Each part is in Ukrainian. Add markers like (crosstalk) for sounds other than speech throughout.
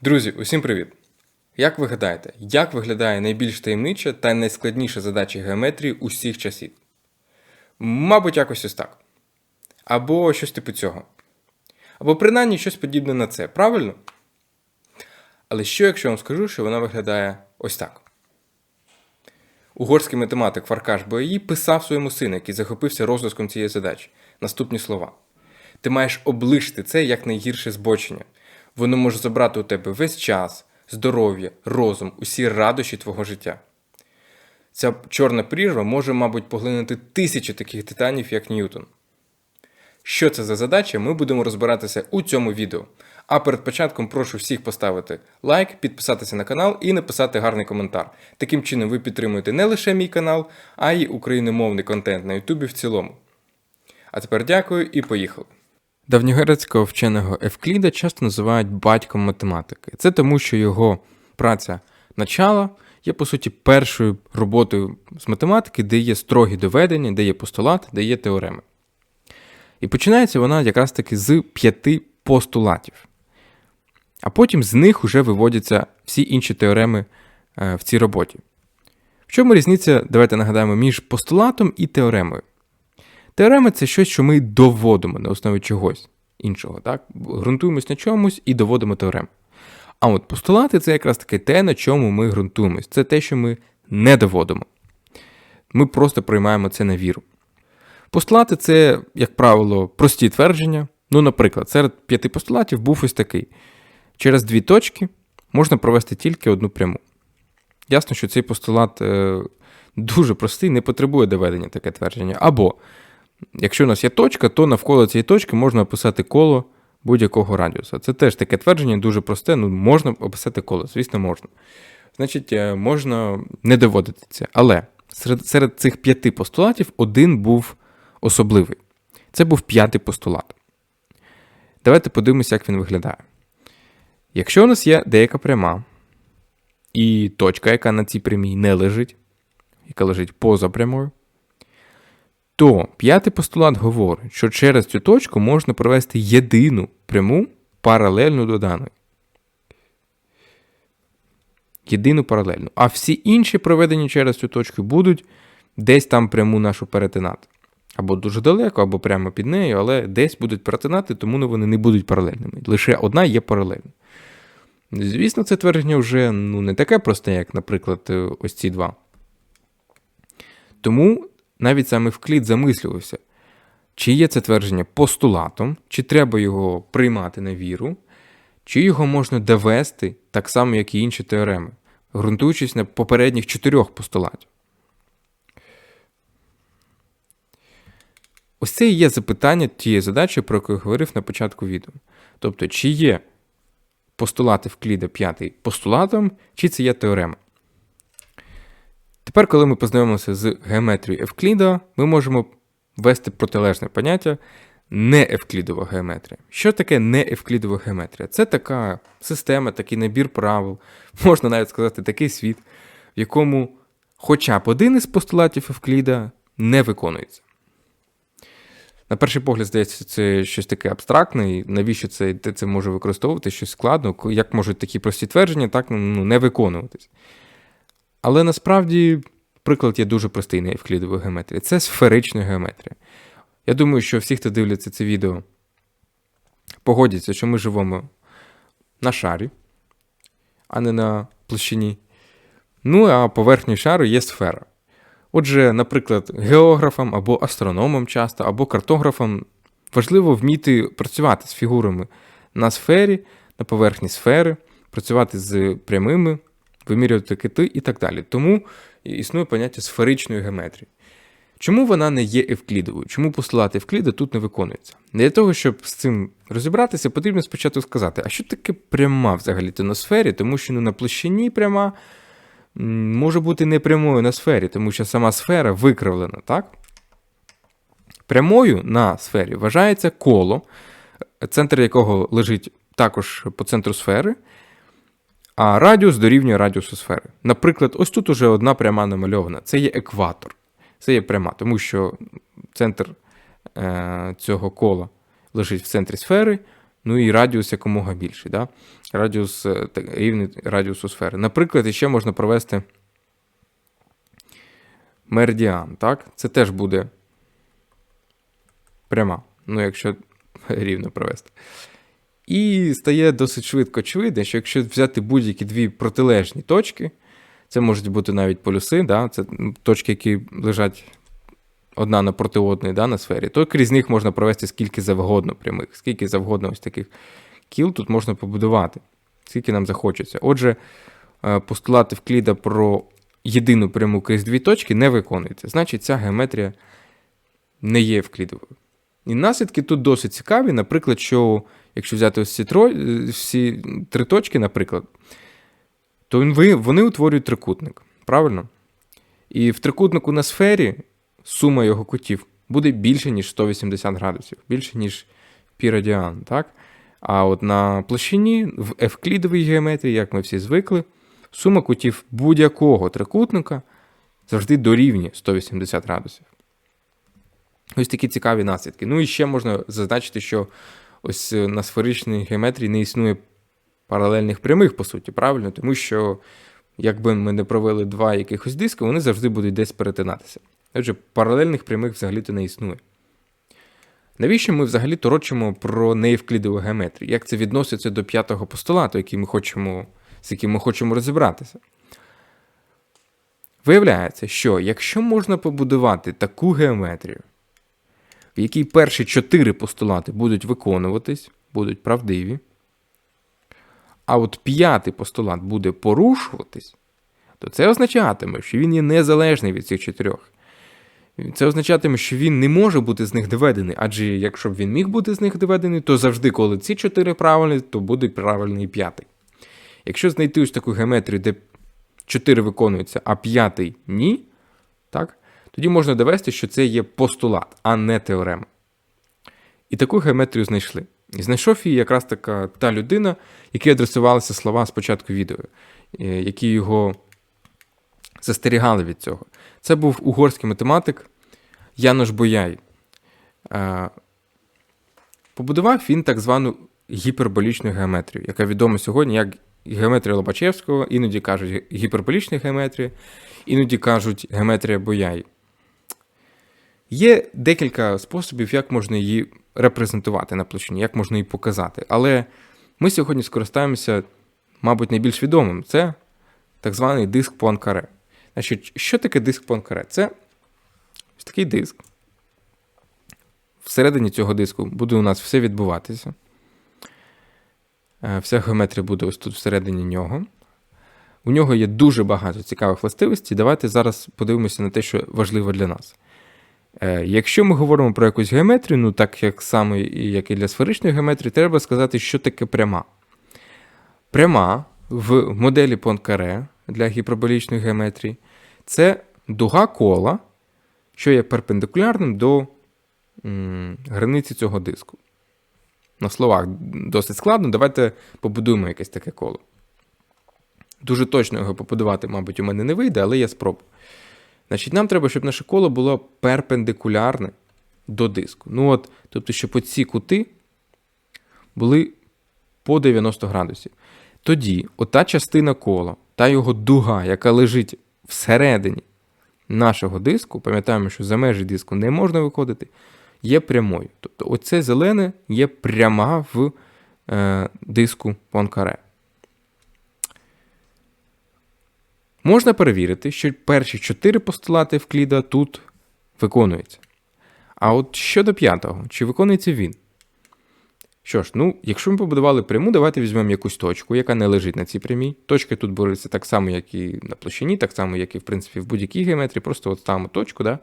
Друзі, усім привіт! Як ви гадаєте, як виглядає найбільш таємнича та найскладніша задача геометрії усіх часів? Мабуть, якось ось так. Або щось типу цього. Або принаймні щось подібне на це, правильно? Але що, якщо я вам скажу, що вона виглядає ось так? Угорський математик Фаркаш Бояї писав своєму сину, який захопився розв'язком цієї задачі, наступні слова. Ти маєш облишити це як найгірше збочення. Воно може забрати у тебе весь час, здоров'я, розум, усі радощі твого життя. Ця чорна прірва може, мабуть, поглинути тисячі таких титанів, як Ньютон. Що це за задача, ми будемо розбиратися у цьому відео. А перед початком прошу всіх поставити лайк, підписатися на канал і написати гарний коментар. Таким чином ви підтримуєте не лише мій канал, а й україномовний контент на Ютубі в цілому. А тепер дякую і поїхали. Давньогрецького вченого Евкліда часто називають батьком математики. Це тому, що його праця начала є, по суті, першою роботою з математики, де є строгі доведення, де є постулат, де є теореми. І починається вона якраз таки з п'яти постулатів. А потім з них вже виводяться всі інші теореми е, в цій роботі. В чому різниця, давайте нагадаємо, між постулатом і теоремою? Теорема це щось, що ми доводимо на основі чогось іншого. Так? Грунтуємось на чомусь і доводимо теорему. А от постулати це якраз таки те, на чому ми ґрунтуємось. Це те, що ми не доводимо. Ми просто приймаємо це на віру. Постулати це, як правило, прості твердження. Ну, наприклад, серед п'яти постулатів був ось такий: через дві точки можна провести тільки одну пряму. Ясно, що цей постулат е, дуже простий, не потребує доведення таке твердження. Або, якщо у нас є точка, то навколо цієї точки можна описати коло будь-якого радіуса. Це теж таке твердження дуже просте, ну можна описати коло, звісно, можна. Значить, е, можна не доводити це. Але серед, серед цих п'яти постулатів один був особливий. Це був п'ятий постулат. Давайте подивимося, як він виглядає. Якщо у нас є деяка пряма, і точка, яка на цій прямій не лежить, яка лежить поза прямою, то п'ятий постулат говорить, що через цю точку можна провести єдину пряму паралельну до даної. Єдину паралельну. А всі інші проведені через цю точку будуть десь там пряму нашу перетинати. Або дуже далеко, або прямо під нею, але десь будуть перетинати, тому вони не будуть паралельними. Лише одна є паралельна. Звісно, це твердження вже ну, не таке просте, як, наприклад, е, ось ці два. Тому навіть саме Вклід замислювався, чи є це твердження постулатом, чи треба його приймати на віру, чи його можна довести так само, як і інші теореми, ґрунтуючись на попередніх чотирьох постулатів. Ось це і є запитання тієї задачі, про яку я говорив на початку відео. Тобто, чи є постулати Вкліда п'ятий постулатом, чи це є теорема. Тепер, коли ми познайомимося з геометрією Евкліда, ми можемо ввести протилежне поняття неевклідова геометрія. Що таке неевклідова геометрія? Це така система, такий набір правил, (laughs) можна навіть сказати, такий світ, в якому хоча б один із постулатів Евкліда не виконується. На перший погляд, здається, це щось таке абстрактне, і навіщо це це може використовувати щось складно, як можуть такі прості твердження так ну, не виконуватись. Але насправді приклад є дуже простий на евклідової геометрії. Це сферична геометрія. Я думаю, що всі, хто дивляться це відео, погодяться, що ми живемо на шарі, а не на площині. Ну, а поверхньою шару є сфера. Отже, наприклад, географам або астрономам часто, або картографам важливо вміти працювати з фігурами на сфері, на поверхні сфери, працювати з прямими, вимірювати кити і так далі. Тому існує поняття сферичної геометрії. Чому вона не є евклідовою? Чому постулати Евкліда тут не виконуються? Для того, щоб з цим розібратися, потрібно спочатку сказати, а що таке пряма взагалі на сфері, тому що ну, на площині пряма може бути не прямою на сфері, тому що сама сфера викривлена, так? Прямою на сфері вважається коло, центр якого лежить також по центру сфери, а радіус дорівнює радіусу сфери. Наприклад, ось тут уже одна пряма намальована. Це є екватор. Це є пряма, тому що центр е, цього кола лежить в центрі сфери. Ну і радіус якомога більший. Да? Радіус е, рівний радіусу сфери. Наприклад, ще можна провести меридіан. Так? Це теж буде пряма. Ну, якщо (laughs) рівно провести. І стає досить швидко очевидно, що якщо взяти будь-які дві протилежні точки, це можуть бути навіть полюси, да? це точки, які лежать одна напроти одної да, на сфері, то крізь них можна провести скільки завгодно прямих, скільки завгодно ось таких кіл тут можна побудувати, скільки нам захочеться. Отже, е, постулати Вкліда про єдину пряму крізь дві точки не виконуються. Значить, ця геометрія не є вклідовою. І наслідки тут досить цікаві. Наприклад, що якщо взяти ось ці, тро... е, всі три точки, наприклад, то вони утворюють трикутник. Правильно? І в трикутнику на сфері сума його кутів буде більше, ніж 180 градусів, більше, ніж пірадіан. Так? А от на площині в евклідовій геометрії, як ми всі звикли, сума кутів будь-якого трикутника завжди дорівнює 180 градусів. Ось такі цікаві наслідки. Ну і ще можна зазначити, що ось е, на сферичній геометрії не існує паралельних прямих, по суті, правильно? Тому що, якби ми не провели два якихось диски, вони завжди будуть десь перетинатися. Отже, паралельних прямих взагалі-то не існує. Навіщо ми взагалі торочимо про неєвклідову геометрію? Як це відноситься до п'ятого постулату, який ми хочемо, з яким ми хочемо розібратися? Виявляється, що якщо можна побудувати таку геометрію, в якій перші чотири постулати будуть виконуватись, будуть правдиві, а от п'ятий постулат буде порушуватись, то це означатиме, що він є незалежний від цих чотирьох. Це означатиме, що він не може бути з них доведений, адже якщо б він міг бути з них доведений, то завжди, коли ці чотири правильні, то буде правильний п'ятий. Якщо знайти ось таку геометрію, де чотири виконуються, а п'ятий ні, так, тоді можна довести, що це є постулат, а не теорема. І таку геометрію знайшли. І знайшов її якраз така та людина, якій адресувалися слова з початку відео, е, які його застерігали від цього. Це був угорський математик Янош Бояй. Е, Побудував він так звану гіперболічну геометрію, яка відома сьогодні як геометрія Лобачевського, іноді кажуть гіперболічна геометрія, іноді кажуть геометрія Бояй. Є декілька способів, як можна її репрезентувати на площині, як можна її показати. Але ми сьогодні скористаємося, мабуть, найбільш відомим. Це так званий диск Пуанкаре. Значить, що таке диск Пуанкаре? Це ось такий диск. Всередині цього диску буде у нас все відбуватися. Е, Вся геометрія буде ось тут всередині нього. У нього є дуже багато цікавих властивостей. Давайте зараз подивимося на те, що важливо для нас. Е, Якщо ми говоримо про якусь геометрію, ну так як саме як і для сферичної геометрії, треба сказати, що таке пряма. Пряма в моделі Пуанкаре для гіперболічної геометрії це дуга кола, що є перпендикулярним до границі цього диску. На словах досить складно, давайте побудуємо якесь таке коло. Дуже точно його побудувати, мабуть, у мене не вийде, але я спробую. Значить, нам треба, щоб наше коло було перпендикулярне до диску. Ну от, тобто, щоб оці кути були по 90 градусів. Тоді ота частина кола, та його дуга, яка лежить всередині нашого диску, пам'ятаємо, що за межі диску не можна виходити, є прямою. Тобто, оце зелене є пряма в е, диску Пуанкаре. Можна перевірити, що перші чотири постулати Вкліда тут виконуються. А от щодо п'ятого, чи виконується він? Що ж, ну, якщо ми побудували пряму, давайте візьмемо якусь точку, яка не лежить на цій прямій. Точки тут беруться так само, як і на площині, так само, як і в принципі в будь-якій геометрії, просто от ставимо точку, да?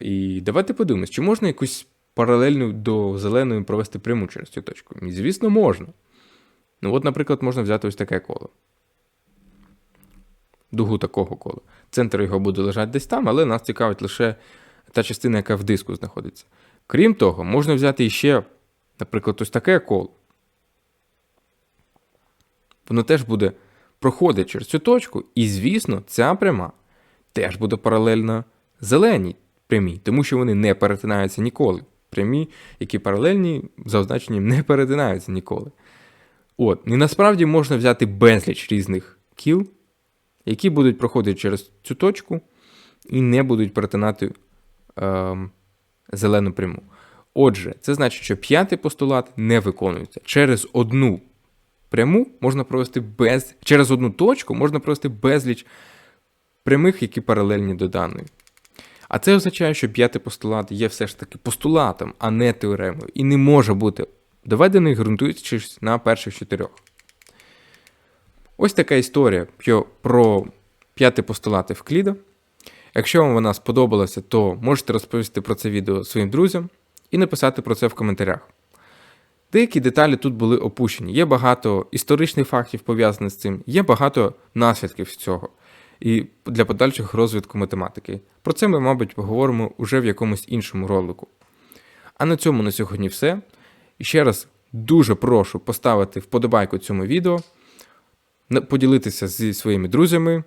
І давайте подивимось, чи можна якусь паралельну до зеленої провести пряму через цю точку? І, звісно, можна. Ну, от, наприклад, можна взяти ось таке коло. Дугу такого кола. Центр його буде лежати десь там, але нас цікавить лише та частина, яка в диску знаходиться. Крім того, можна взяти іще, наприклад, ось таке коло. Воно теж буде проходити через цю точку, і, звісно, ця пряма теж буде паралельна зеленій прямій, тому що вони не перетинаються ніколи. прямі, які паралельні, за означенням не перетинаються ніколи. От, і насправді можна взяти безліч різних кіл, які будуть проходити через цю точку і не будуть перетинати ем, зелену пряму. Отже, це значить, що п'ятий постулат не виконується. Через одну пряму можна провести без. Через одну точку можна провести безліч прямих, які паралельні до даної. А це означає, що п'ятий постулат є все ж таки постулатом, а не теоремою, і не може бути доведений, ґрунтуючись на перших чотирьох. Ось така історія про п'ятий постулат Евкліда. Якщо вам вона сподобалася, то можете розповісти про це відео своїм друзям і написати про це в коментарях. Деякі деталі тут були опущені. Є багато історичних фактів пов'язаних з цим, є багато наслідків цього і для подальшого розвитку математики. Про це ми, мабуть, поговоримо уже в якомусь іншому ролику. А на цьому на сьогодні все. І ще раз дуже прошу поставити вподобайку цьому відео, поділитися зі своїми друзями,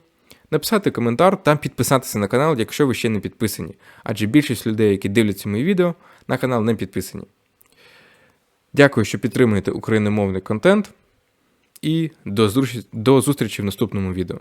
написати коментар та підписатися на канал, якщо ви ще не підписані. Адже більшість людей, які дивляться мої відео, на канал не підписані. Дякую, що підтримуєте україномовний контент. І до зустрічі- в наступному відео.